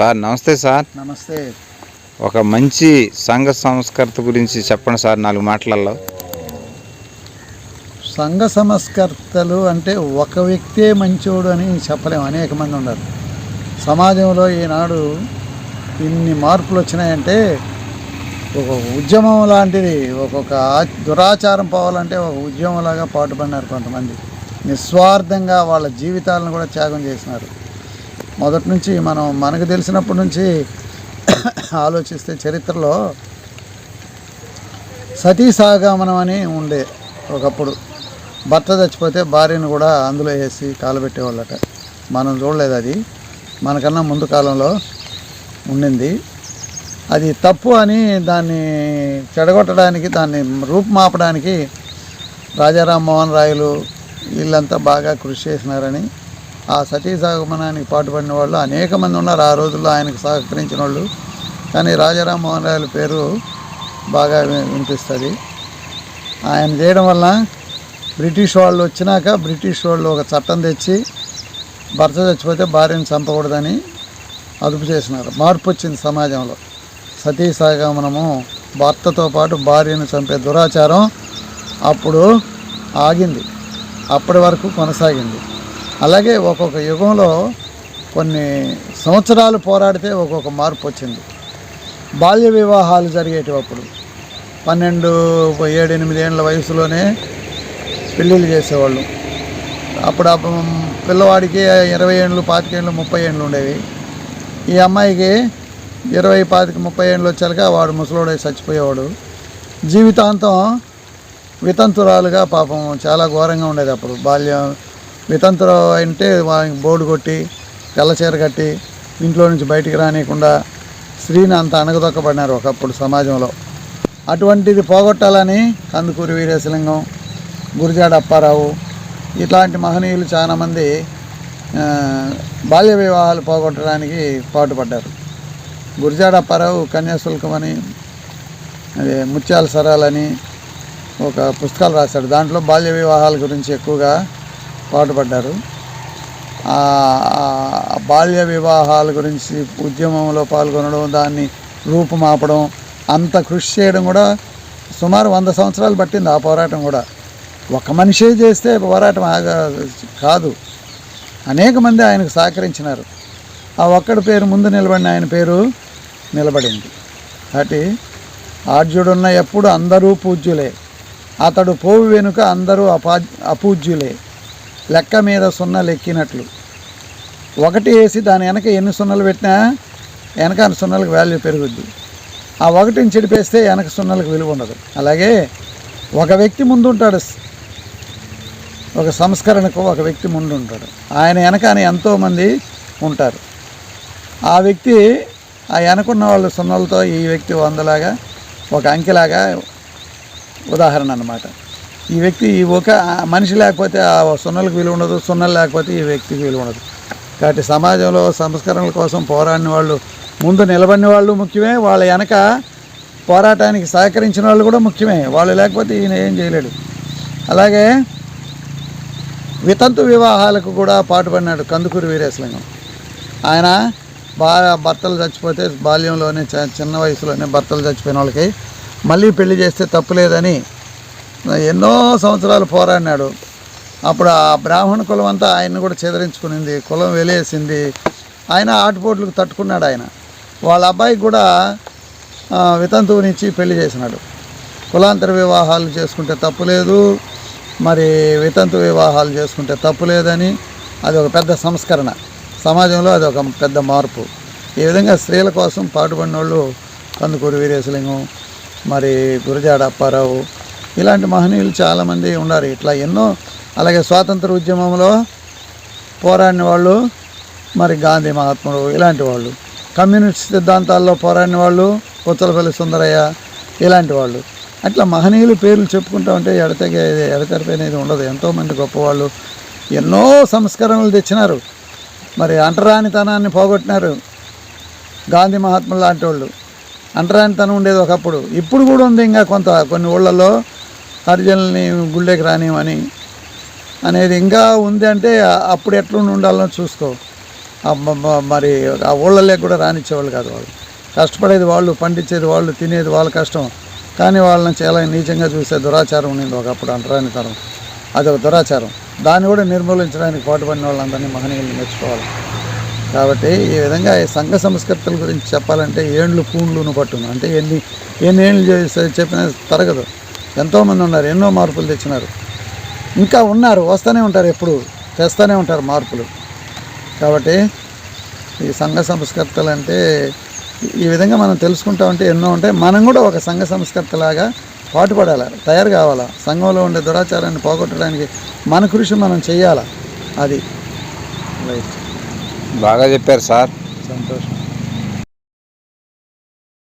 Sir నమస్తే sir. నమస్తే. ఒక మంచి సంఘ సంస్కృత గురించి చెప్పండి సార్ నాలుగు మాటలలో సంఘ సంస్కర్తలు అంటే ఒక వ్యక్తే మంచోడు అని చెప్పలేము అనేక మంది ఉన్నారు. సమాజంలో ఈనాడు ఇన్ని మార్పులు వచ్చినాయంటే ఒక ఉద్యమం లాంటిది ఒక్కొక్క ఆ- దురాచారం పోవాలంటే ఒక ఉద్యమంలాగా పాటుపడినారు కొంతమంది. నిస్వార్థంగా వాళ్ళ జీవితాలను కూడా త్యాగం చేసినారు. మొదటి నుంచి మనం మనకు తెలిసినప్పటి నుంచి ఆలోచిస్తే చరిత్రలో సతీ సాగమనం అని ఉండే ఒకప్పుడు. భర్త చచ్చిపోతే భార్యను కూడా అందులో వేసి కాలబెట్టేవాళ్ళట. మనం చూడలేదు అది. మనకన్నా ముందు కాలంలో ఉండింది. అది తప్పు అని దాన్ని చెడగొట్టడానికి దాన్ని రూపుమాపడానికి రాజారామ్మోహన్ రాయలు వీళ్ళంతా బాగా కృషి చేసినారని ఆ సతీ సహగమనానికి పాటుపడిన వాళ్ళు అనేక మంది ఉన్నారు. ఆ రోజుల్లో ఆయనకు సహకరించిన వాళ్ళు. కానీ రాజారాం మోహన్ రాయల పేరు బాగా వినిపిస్తుంది. ఆయన చేయడం వల్ల బ్రిటిష్ వాళ్ళు వచ్చినాక బ్రిటిష్ వాళ్ళు ఒక చట్టం తెచ్చి భర్త చచ్చిపోతే భార్యను చంపకూడదని అదుపు చేసినారు. మార్పు వచ్చింది సమాజంలో. సతీ సహగమనము భర్తతో పాటు భార్యను చంపే దురాచారం అప్పుడు ఆగింది. అప్పటి వరకు కొనసాగింది. అలాగే ఒక్కొక్క యుగంలో కొన్ని సంవత్సరాలు పోరాడితే ఒక్కొక్క మార్పు వచ్చింది. బాల్య వివాహాలు జరిగేటప్పుడు పన్నెండు ఏడు ఎనిమిది ఏళ్ళ వయసులోనే పెళ్ళిళ్ళు చేసేవాళ్ళు. అప్పుడు పిల్లవాడికి ఇరవై ఏళ్ళు పాతికేళ్ళు ముప్పై ఏళ్ళు ఉండేవి. ఈ అమ్మాయికి ఇరవై పాతిక ముప్పై ఏళ్ళు వచ్చాక వాడు ముసలోడై చచ్చిపోయేవాడు. జీవితాంతం వితంతురాలుగా పాపం చాలా ఘోరంగా ఉండేది అప్పుడు. బాల్యం వితంతురు అంటే బోర్డు కొట్టి తెల్లచీర కట్టి ఇంట్లో నుంచి బయటికి రానియకుండా స్త్రీని అంత అణగదొక్కబడినారు ఒకప్పుడు సమాజంలో. అటువంటిది పోగొట్టాలని కందుకూరి వీరేశలింగం గురిజాడ అప్పారావు ఇట్లాంటి మహనీయులు చాలామంది బాల్య వివాహాలు పోగొట్టడానికి పాటుపడ్డారు. గురిజాడ అప్పారావు కన్యాశుల్కం అని అదే ముత్యాల సరాలని ఒక పుస్తకాలు రాశాడు. దాంట్లో బాల్య వివాహాల గురించి ఎక్కువగా పాటుపడ్డారు. బాల్య వివాహాల గురించి ఉద్యమంలో పాల్గొనడం దాన్ని రూపుమాపడం అంత కృషి చేయడం కూడా సుమారు వంద సంవత్సరాలు పట్టింది ఆ పోరాటం కూడా. ఒక మనిషే చేస్తే పోరాటం ఆగా కాదు. అనేక మంది ఆయనకు సహకరించినారు. ఆ ఒక్కడి పేరు ముందు నిలబడిన ఆయన పేరు నిలబడింది. కాబట్టి ఆర్జుడున్న ఎప్పుడు అందరూ పూజ్యులే. అతడు పోవు వెనుక అందరూ అపా అపూజ్యులే. లెక్క మీద సున్నలు ఎక్కినట్లు. ఒకటి వేసి దాని వెనక ఎన్ని సున్నలు పెట్టినా వెనక సున్నలకు వాల్యూ పెరుగుద్ది. ఆ ఒకటిని చెడిపేస్తే వెనక సున్నలకు విలువ ఉండదు. అలాగే ఒక వ్యక్తి ముందు ఉంటాడు ఒక సంస్కరణకు ఒక వ్యక్తి ముందు ఉంటాడు ఆయన వెనకాన ఎంతోమంది ఉంటారు. ఆ వ్యక్తి ఆ వెనకున్న వాళ్ళు సున్నలతో ఈ వ్యక్తి వందలాగా ఒక అంకెలాగా ఉదాహరణ అన్నమాట. ఈ వ్యక్తి ఈ ఒక మనిషి లేకపోతే ఆ సున్నలకు విలువ ఉండదు సున్నలు లేకపోతే ఈ వ్యక్తికి విలువ ఉండదు. కాబట్టి సమాజంలో సంస్కరణల కోసం పోరాడిన వాళ్ళు ముందు నిలబడిన వాళ్ళు ముఖ్యమే వాళ్ళ వెనక పోరాటానికి సహకరించిన వాళ్ళు కూడా ముఖ్యమే వాళ్ళు లేకపోతే ఈయన ఏం చేయలేడు. అలాగే వితంతు వివాహాలకు కూడా పాటుపడినాడు కందుకూరు వీరేశలింగం. ఆయన బాగా భర్తలు చచ్చిపోతే బాల్యంలోనే చ- చిన్న వయసులోనే భర్తలు చచ్చిపోయిన వాళ్ళకి మళ్ళీ పెళ్ళి చేస్తే తప్పు లేదని ఎన్నో సంవత్సరాలు పోరాడినాడు. అప్పుడు ఆ బ్రాహ్మణ కులం అంతా ఆయన్ని కూడా చెదరించుకునింది కులం వెలేసింది ఆయన ఆటుపోట్లకు తట్టుకున్నాడు ఆయన. వాళ్ళ అబ్బాయికి కూడా వితంతువునిచ్చి పెళ్ళి చేసినాడు. కులాంతర వివాహాలు చేసుకుంటే తప్పు లేదు. మరి వితంతు వివాహాలు చేసుకుంటే తప్పు లేదని అది ఒక పెద్ద సంస్కరణ. సమాజంలో అది ఒక పెద్ద మార్పు. ఈ విధంగా స్త్రీల కోసం పాటుపడిన వాళ్ళు కందుకూరు వీరేశలింగం మరి గురజాడ అప్పారావు ఇలాంటి మహనీయులు చాలామంది ఉన్నారు. ఇట్లా ఎన్నో అలాగే స్వాతంత్ర ఉద్యమంలో పోరాడిన వాళ్ళు మరి గాంధీ మహాత్ముడు ఇలాంటి వాళ్ళు. కమ్యూనిస్ట్ సిద్ధాంతాల్లో పోరాడిన వాళ్ళు పుచ్చలపల్లి సుందరయ్య ఇలాంటి వాళ్ళు. అట్లా మహనీయులు పేర్లు చెప్పుకుంటా ఉంటే ఎడతెగే ఎడతెరిపోయినది ఉండదు. ఎంతోమంది గొప్పవాళ్ళు ఎన్నో సంస్కరణలు తెచ్చినారు. మరి అంటరానితనాన్ని పోగొట్టినారు గాంధీ మహాత్ములు లాంటి వాళ్ళు. అంటరానితనం ఉండేది ఒకప్పుడు. ఇప్పుడు కూడా ఉంది ఇంకా కొంత కొన్ని ఊళ్ళల్లో హరిజనుల్ని గుళ్ళేకి రానివని అనేది ఇంకా ఉంది అంటే అప్పుడు ఎట్లుండి ఉండాలో చూసుకో. మరి ఆ ఊళ్ళలోకి కూడా రానిచ్చేవాళ్ళు కాదు వాళ్ళు. కష్టపడేది వాళ్ళు పండించేది వాళ్ళు తినేది వాళ్ళ కష్టం. కానీ వాళ్ళని చాలా నీచంగా చూసే దురాచారం ఉండింది ఒకప్పుడు అంటరాని తరం. అదొక దురాచారం. దాన్ని కూడా నిర్మూలించడానికి పాటుపడిన వాళ్ళందరినీ మహనీయులు మెచ్చుకోవాలి. కాబట్టి ఈ విధంగా ఈ సంఘ సంస్కృతుల గురించి చెప్పాలంటే ఏండ్లు పూండ్లును పట్టును. అంటే ఎన్ని ఎన్ని ఏండ్లు చెప్పినా తరగదు. ఎంతోమంది ఉన్నారు ఎన్నో మార్పులు తెచ్చినారు. ఇంకా ఉన్నారు వస్తూనే ఉంటారు ఎప్పుడు. తెస్తూనే ఉంటారు మార్పులు. కాబట్టి ఈ సంఘ సంస్కర్తలు అంటే ఈ విధంగా మనం తెలుసుకుంటా ఉంటే ఎన్నో ఉంటాయి. మనం కూడా ఒక సంఘ సంస్కర్తలాగా పాటుపడాలి తయారు కావాలా? సంఘంలో ఉండే దురాచారాన్ని పోగొట్టడానికి మన కృషి మనం చేయాలా అది. రైట్ బాగా చెప్పారు సార్. సంతోషం.